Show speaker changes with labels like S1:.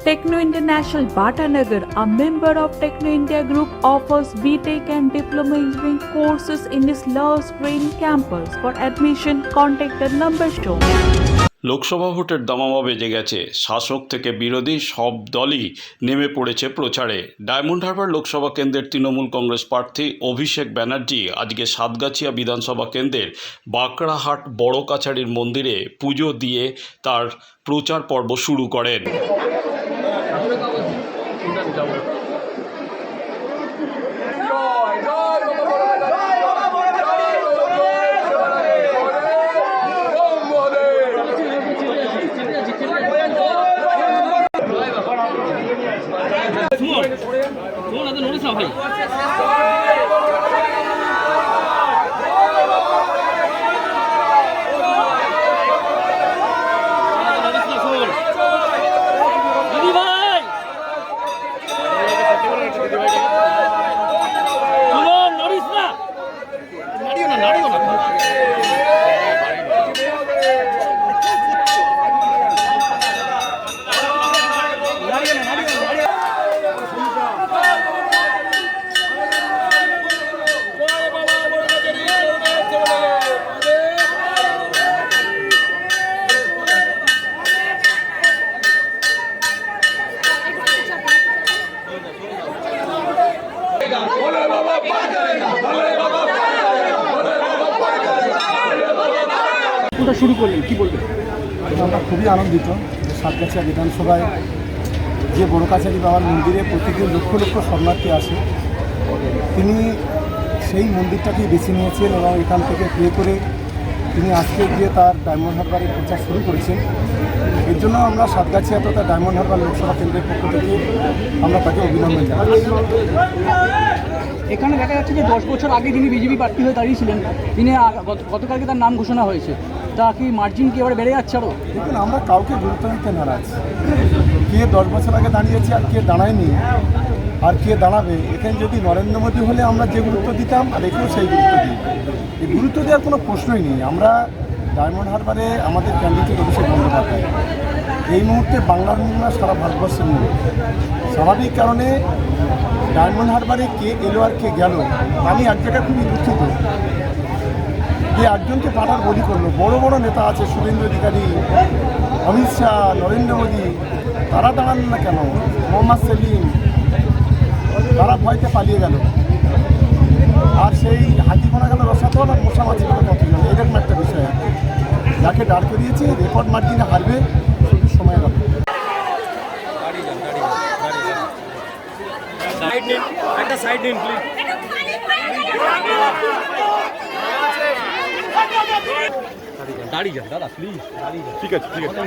S1: Techno International Bhatanagar, a member of Techno India Group, offers BTEC and Diploma Engineering courses in its Love Green campus. For admission, contact the number shown.
S2: Lok Sabha ভোটের দামামা বেজে গেছে শাসক থেকে বিরোধী সব দলই নেমে পড়েছে প্রচারে ডায়মন্ড হারবার লোকসভা কেন্দ্রের তৃণমূল কংগ্রেস প্রার্থী অভিষেক ব্যানার্জি আজকে সাতগাছিয়া বিধানসভা কেন্দ্রের বাঁকড়াহাট বড় কাছারির মন্দিরে পুজো দিয়ে তার প্রচার পর্ব শুরু করেন
S3: 昨天老子弄的烧。
S4: ওটা শুরু করলেন? কি বলবেন? আমরা খুবই আনন্দিত যে সাতগাছিয়া বিধানসভায় যে বড় কাছারি বাবার মন্দিরে প্রতিদিন লক্ষ লক্ষ শরণার্থী আসে তিনি সেই মন্দিরটাকেই বেছে নিয়েছেন এবং এখান থেকে প্রে করে তিনি আজকে গিয়ে তার ডায়মন্ড হারবারের প্রচার শুরু করেছেন। এর জন্য আমরা সাতগাছি এত তার ডায়মন্ড হারবার লোকসভা কেন্দ্রের পক্ষ থেকে আমরা তাকে অভিনন্দন জানাই
S3: এখানে দেখা যাচ্ছে যে দশ বছর আগে যিনি বিজেপি প্রার্থী হয়ে দাঁড়িয়েছিলেন তিনি গতকালকে তার নাম ঘোষণা হয়েছে। তা কি মার্জিন কি এবারে বেড়ে যাচ্ছে আরও
S4: দেখুন আমরা কাউকে গুরুত্ব দিতে নারাজ। কে দশ বছর আগে দাঁড়িয়েছে আর কে দাঁড়ায়নি আর কে দাঁড়াবে? এখানে যদি নরেন্দ্র মোদী হলে আমরা যে গুরুত্ব দিতাম, আর এখানেও সেই গুরুত্ব দিই। এই গুরুত্ব দেওয়ার কোনো প্রশ্নই নেই। আমরা ডায়মন্ড হারবারে আমাদের ক্যান্ডিডেট অভিষেক বন্দ্যোপাধ্যায়। এই মুহূর্তে বাংলার না, সারা ভারতবর্ষের মুখ। স্বাভাবিক কারণে ডায়মন্ড হারবারে কে এলো আর কে গেল, আমি এক জায়গায় খুবই দুঃখিত। যে একজনকে পাঠার বলি করল, বড় বড় নেতা আছে, শুভেন্দু অধিকারী, অমিত শাহ, নরেন্দ্র মোদী, তারা দাঁড়ান না কেন? মোহাম্মদ সেলিম তারা ভয়তে পালিয়ে গেল। আর সেই হাতি কোনা গেল রসাতল আর মশা মাছি গেল কতজন? এরকম একটা বিষয় আছে। যাকে দাঁড় করিয়েছে রেকর্ড মার্জিনে হারবে শুধু সময় লাগবে।
S3: দাঁড়িয়ে যান দাদা প্লিজ দাঁড়িয়ে যান
S5: ঠিক আছে ঠিক আছে।